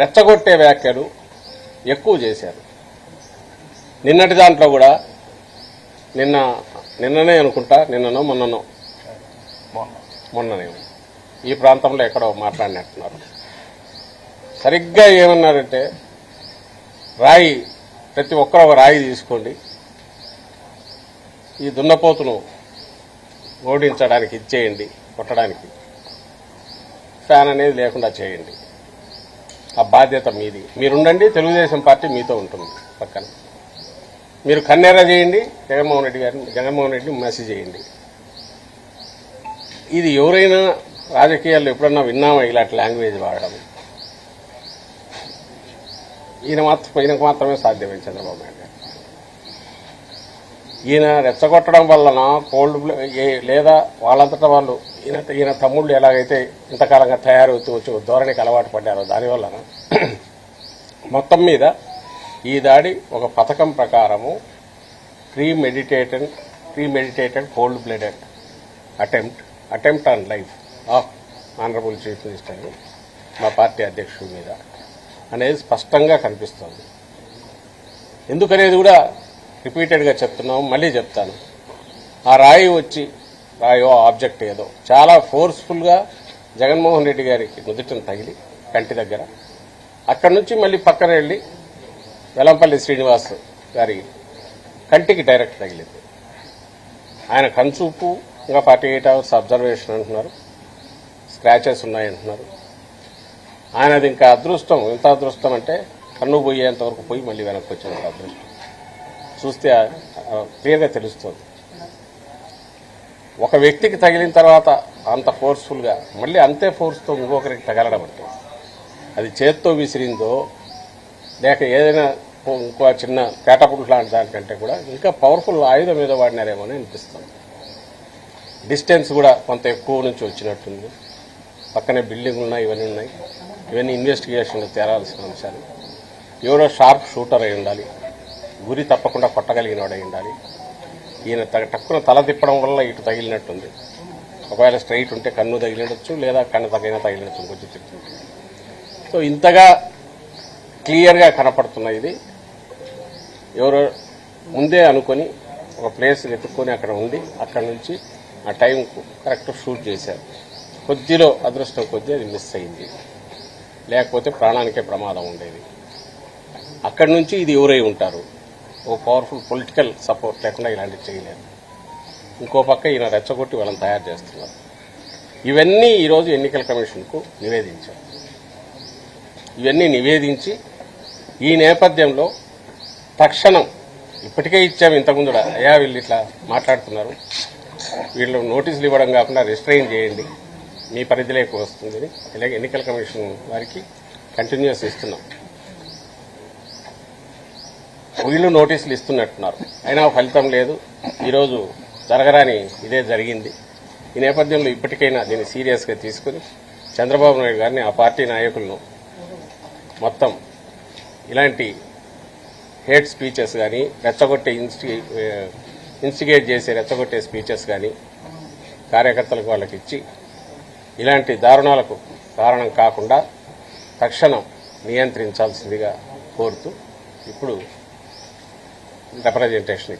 రెచ్చగొట్టే వ్యాఖ్యలు ఎక్కువ చేశారు. నిన్నటి దాంట్లో కూడా నిన్న నిన్ననే అనుకుంటా నిన్ననో మొన్ననో. మొన్ననే. ఈ ప్రాంతంలో ఎక్కడో మాట్లాడినట్టున్నారు. సరిగ్గా ఏమన్నారంటే రాయి ప్రతి ఒక్కరు ఒక రాయి తీసుకోండి. ఈ దున్నపోతును ఓడించడానికి ఇచ్చేయండి కొట్టడానికి. ఫ్యాన్ అనేది లేకుండా చేయండి. ఆ బాధ్యత మీది. మీరుండండి తెలుగుదేశం పార్టీ మీతో ఉంటుంది పక్కన. మీరు కన్నేరా చేయండి జగన్మోహన్ రెడ్డి గారిని జగన్మోహన్ రెడ్డిని మెసేజ్ చేయండి. ఇది ఎవరైనా రాజకీయాల్లో ఎప్పుడన్నా విన్నామా ఇలాంటి లాంగ్వేజ్ వాడడం? ఈయన మాత్రం ఈయనకు మాత్రమే సాధ్యమైంది చంద్రబాబు నాయుడు గారు? ఈయన రెచ్చగొట్టడం వలన కోల్డ్ ఏ- లేదా వాళ్ళంతటా వాళ్ళు ఈయన ఈయన తమ్ముళ్ళు ఎలాగైతే ఇంతకాలంగా తయారవుతూ వచ్చి ధోరణికి అలవాటు పడ్డారో దానివల్ల మొత్తం మీద ఈ దాడి ఒక పథకం ప్రకారము premeditated premeditated cold blooded attempt attempt on life of honourable chief minister మా పార్టీ అధ్యక్షుడి మీద అనేది స్పష్టంగా కనిపిస్తుంది. ఎందుకనేది కూడా రిపీటెడ్గా చెప్తున్నాం మళ్ళీ చెప్తాను. ఆ రాయి వచ్చి రాయో ఆబ్జెక్ట్ ఏదో. చాలా ఫోర్స్ఫుల్గా జగన్మోహన్ రెడ్డి గారికి నుదుటిని తగిలి కంటి దగ్గర. అక్కడి నుంచి మళ్ళీ పక్కన వెళ్ళి వెలంపల్లి శ్రీనివాస్ గారి కంటికి డైరెక్ట్ తగిలింది. ఆయన కన్సూపు ఇంకా ఫార్టీ ఎయిట్ అవర్స్ అబ్జర్వేషన్ అంటున్నారు. స్క్రాచెస్ ఉన్నాయంటున్నారు. ఆయనది ఇంకా అదృష్టం ఎంత అదృష్టం అంటే కన్ను పోయేంత వరకు పోయి మళ్ళీ వెనక్కి వచ్చేంత అదృష్టం. చూస్తే క్లియర్గా తెలుస్తుంది. ఒక వ్యక్తికి తగిలిన తర్వాత అంత ఫోర్స్ఫుల్గా మళ్ళీ అంతే ఫోర్స్తో ఇంకొకరికి తగలడం అంటే అది చేత్తో విసిరిందో లేక ఏదైనా ఇంకో చిన్న పేటపుట్ లాంటి దానికంటే కూడా ఇంకా పవర్ఫుల్ ఆయుధం మీద వాడినారేమో అని అనిపిస్తుంది. డిస్టెన్స్ కూడా కొంత ఎక్కువ నుంచి వచ్చినట్టుంది. పక్కనే బిల్డింగ్ ఉన్నాయి ఇవన్నీ ఉన్నాయి. ఇవన్నీ ఇన్వెస్టిగేషన్లో తేరాల్సిన అంశాలు. ఎవరో షార్ప్ షూటర్ అయి ఉండాలి. గురి తప్పకుండా కొట్టగలిగిన వాడై ఉండాలి. ఈయన త- టక్కున తల తిప్పడం వల్ల ఇటు తగిలినట్టుంది. ఒకవేళ స్ట్రైట్ ఉంటే కన్ను తగిలినచ్చు లేదా కన్ను తగిన తగిలినట్టు కొంచెం తిరుగుతుంది సో ఇంతగా క్లియర్గా కనపడుతున్న ఇది. ఎవరో ముందే అనుకొని ఒక ప్లేస్ వెతుక్కొని అక్కడ ఉండి అక్కడ నుంచి ఆ టైంకు కరెక్ట్ షూట్ చేశారు. కొద్దిలో అదృష్టం కొద్దీ అది మిస్ అయింది. లేకపోతే ప్రాణానికే ప్రమాదం ఉండేది. అక్కడి నుంచి ఇది ఎవరై ఉంటారు? ఓ పవర్ఫుల్ పొలిటికల్ సపోర్ట్ లేకుండా ఇలాంటివి చేయలేదు. ఇంకో పక్క ఈయన రెచ్చగొట్టి వాళ్ళని తయారు చేస్తున్నారు. ఇవన్నీ ఈరోజు ఎన్నికల కమిషన్కు నివేదించారు. ఇవన్నీ నివేదించి ఈ నేపథ్యంలో తక్షణం ఇప్పటికే ఇచ్చాము ఇంతకుముందు కూడా, అయ్యా వీళ్ళు ఇట్లా మాట్లాడుతున్నారు. వీళ్ళు నోటీసులు ఇవ్వడం కాకుండా రిస్ట్రైన్ చేయండి మీ పరిధిలోకి వస్తుంది ఇలాగే ఎన్నికల కమిషన్ వారికి కంటిన్యూస్ ఇస్తున్నాం. వీళ్ళు నోటీసులు ఇస్తున్నట్టున్నారు. అయినా ఫలితం లేదు. ఈరోజు జరగరాని ఇదే జరిగింది. ఈ నేపథ్యంలో ఇప్పటికైనా దీన్ని సీరియస్గా తీసుకుని చంద్రబాబు నాయుడు గారిని ఆ పార్టీ నాయకులను మొత్తం ఇలాంటి హేట్ స్పీచెస్ కానీ రెచ్చగొట్టే ఇన్స్టి ఇన్స్టిగేట్ చేసే రెచ్చగొట్టే స్పీచెస్ కానీ కార్యకర్తలకు వాళ్ళకి ఇచ్చి ఇలాంటి దారుణాలకు కారణం కాకుండా తక్షణం నియంత్రించాల్సిందిగా కోరుతూ ఇప్పుడు రిప్రజెంటేషన్